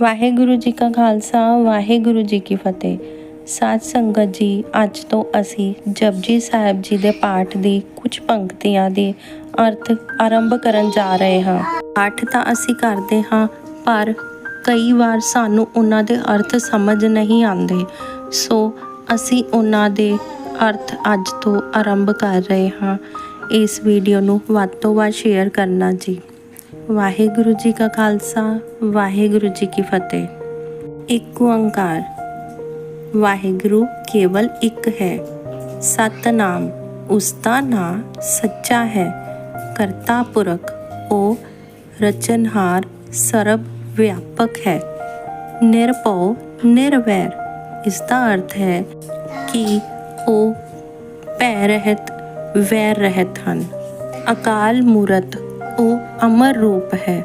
ਵਾਹਿਗੁਰੂ ਜੀ ਕਾ ਖਾਲਸਾ, ਵਾਹਿਗੁਰੂ ਜੀ ਕੀ ਫਤਿਹ। ਸਾਧ ਸੰਗਤ ਜੀ, ਅੱਜ ਤੋਂ ਅਸੀਂ ਜਪਜੀ ਸਾਹਿਬ ਜੀ ਦੇ ਪਾਠ ਦੀ ਕੁਝ ਪੰਕਤੀਆਂ ਦੇ ਅਰਥ ਆਰੰਭ ਕਰਨ ਜਾ ਰਹੇ ਹਾਂ। ਪਾਠ ਤਾਂ ਅਸੀਂ ਕਰਦੇ ਹਾਂ, ਪਰ ਕਈ ਵਾਰ ਸਾਨੂੰ ਉਹਨਾਂ ਦੇ ਅਰਥ ਸਮਝ ਨਹੀਂ ਆਉਂਦੇ। ਸੋ ਅਸੀਂ ਉਹਨਾਂ ਦੇ ਅਰਥ ਅੱਜ ਤੋਂ ਆਰੰਭ ਕਰ ਰਹੇ ਹਾਂ। ਇਸ ਵੀਡੀਓ ਨੂੰ ਵੱਧ ਤੋਂ ਵੱਧ ਸ਼ੇਅਰ ਕਰਨਾ ਜੀ। ਵਾਹਿਗੁਰੂ ਜੀ ਕਾ ਖਾਲਸਾ ਵਾਹਿਗੁਰੂ ਜੀ ਕੀ ਫਤਿਹ ਇੱਕ ਓੰਕਾਰ ਵਾਹਿਗੁਰੂ ਕੇਵਲ ਇੱਕ ਹੈ ਸਤਨਾਮ ਉਸ ਦਾ ਨਾਮ ਸੱਚਾ ਹੈ ਕਰਤਾ ਪੁਰਖ ਉਹ ਰਚਨਹਾਰ ਸਰਬ ਵਿਆਪਕ ਹੈ ਨਿਰਭਉ ਨਿਰਵੈਰ ਇਸ ਦਾ ਅਰਥ ਹੈ ਕਿ ਉਹ ਭੈ ਰਹਿਤ ਵੈਰ ਰਹਿਤ ਹਨ ਅਕਾਲ ਮੂਰਤ ਉਹ ਅਮਰ ਰੂਪ ਹੈ।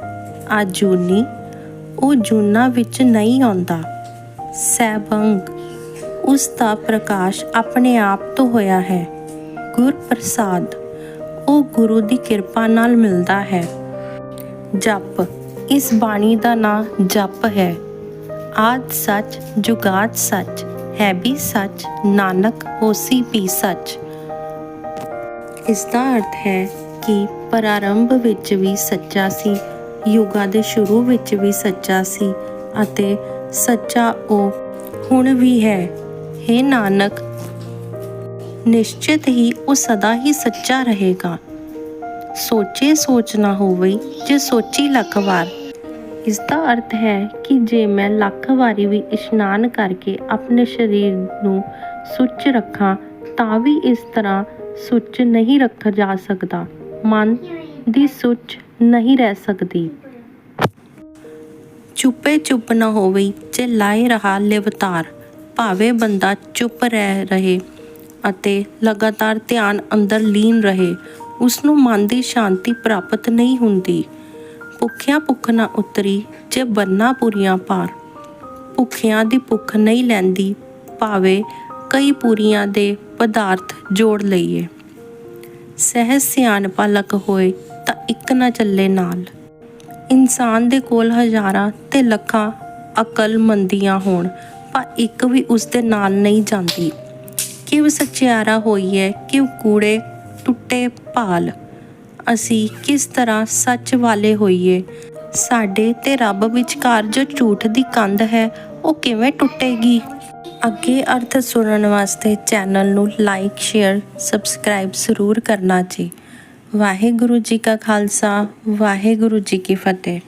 ਆਜੂਨੀ ਉਹ ਜੂਨਾ ਵਿੱਚ ਨਹੀਂ ਆਉਂਦਾ। ਸੈਭੰਗ, ਉਸ ਦਾ ਪ੍ਰਕਾਸ਼ ਆਪਣੇ ਆਪ ਤੋਂ ਹੋਇਆ ਹੈ। ਗੁਰ ਪ੍ਰਸਾਦ ਉਹ ਗੁਰੂ ਦੀ ਕਿਰਪਾ ਨਾਲ ਮਿਲਦਾ ਹੈ। ਜਪ, ਇਸ ਬਾਣੀ ਦਾ ਨਾਂ ਜਪ ਹੈ। ਆਦ ਸੱਚ, ਜੁਗਾਦ ਸੱਚ, ਹੈ ਵੀ ਸੱਚ, ਨਾਨਕ ਹੋਸੀ ਵੀ ਸੱਚ। ਇਸ ਦਾ ਅਰਥ ਹੈ ਕਿ ਪ੍ਰਾਰੰਭ ਵਿੱਚ ਵੀ ਸੱਚਾ ਸੀ, ਯੁਗਾਂ ਦੇ ਸ਼ੁਰੂ ਵਿੱਚ ਵੀ ਸੱਚਾ ਸੀ ਅਤੇ ਸੱਚਾ ਉਹ ਹੁਣ ਵੀ ਹੈ। हे ਨਾਨਕ, ਨਿਸ਼ਚਿਤ ਹੀ ਉਹ ਸਦਾ ਹੀ ਸੱਚਾ ਰਹੇਗਾ। ਸੋਚੇ ਸੋਚ ਨਾ ਹੋਵੇ ਜੇ ਸੋਚੀ ਲੱਖ ਵਾਰ। ਇਸ ਦਾ ਅਰਥ ਹੈ ਕਿ ਜੇ ਮੈਂ ਲੱਖ ਵਾਰੀ ਵੀ ਇਸ਼ਨਾਨ ਕਰਕੇ ਆਪਣੇ ਸਰੀਰ ਨੂੰ ਸੁੱਚ ਰੱਖਾਂ, ਤਾਂ ਵੀ ਇਸ ਤਰ੍ਹਾਂ ਸੁੱਚ ਨਹੀਂ ਰੱਖਿਆ ਜਾ ਸਕਦਾ। ਮਨ ਦੀ ਸੁੱਚ ਨਹੀਂ ਰਹਿ ਸਕਦੀ। ਚੁੱਪੇ ਚੁੱਪ ਨਾ ਹੋਵੇ, ਜੇ ਲਾਏ ਰਹਾ ਲਿਵਤਾਰ, ਭਾਵੇਂ ਬੰਦਾ ਚੁੱਪ ਰਹਿ ਰਹੇ ਅਤੇ ਲਗਾਤਾਰ ਧਿਆਨ ਅੰਦਰ ਲੀਨ ਰਹੇ ਉਸ ਨੂੰ ਮਨ ਦੀ ਸ਼ਾਂਤੀ ਪ੍ਰਾਪਤ ਨਹੀਂ ਹੁੰਦੀ। ਭੁੱਖਿਆਂ ਭੁੱਖ ਨਾ ਉਤਰੀ, ਜੇ ਬੰਨਾ ਪੂਰੀਆਂ ਪਾਰ ਭੁੱਖਿਆਂ ਦੀ ਭੁੱਖ ਨਹੀਂ ਲੈਂਦੀ, ਭਾਵੇਂ ਕਈ ਪੂਰੀਆਂ ਦੇ ਪਦਾਰਥ ਜੋੜ ਲਈਏ। ਸਹਿਜ ਸਿਆਣਪਾ ਲੱਕ ਹੋਏ ਤਾਂ ਇੱਕ ਨਾ ਚੱਲੇ ਨਾਲ। ਇਨਸਾਨ ਦੇ ਕੋਲ ਹਜ਼ਾਰਾਂ ਤੇ ਲੱਖਾਂ ਅਕਲਮੰਦੀਆਂ ਹੋਣ, ਪਰ ਇੱਕ ਵੀ ਉਸ ਦੇ ਨਾਲ ਨਹੀਂ ਜਾਂਦੀ। ਕਿਉਂ ਸੱਚਿਆਰਾ ਹੋਈ ਹੈ ਕਿਵ ਕੂੜੇ ਟੁੱਟੇ ਭਾਲ? ਅਸੀਂ ਕਿਸ ਤਰ੍ਹਾਂ ਸੱਚ ਵਾਲੇ ਹੋਈਏ? ਸਾਡੇ ਤੇ ਰੱਬ ਵਿਚਕਾਰ ਜੋ ਝੂਠ ਦੀ ਕੰਧ ਹੈ, ਉਹ ਕਿਵੇਂ ਟੁੱਟੇਗੀ? ਅੱਗੇ ਅਰਥ ਸੁਣਨ ਵਾਸਤੇ ਚੈਨਲ ਨੂੰ ਲਾਈਕ ਸ਼ੇਅਰ ਸਬਸਕ੍ਰਾਈਬ ਜ਼ਰੂਰ ਕਰਨਾ ਜੀ। ਵਾਹਿਗੁਰੂ ਜੀ ਕਾ ਖਾਲਸਾ, ਵਾਹਿਗੁਰੂ ਜੀ ਕੀ ਫਤਿਹ।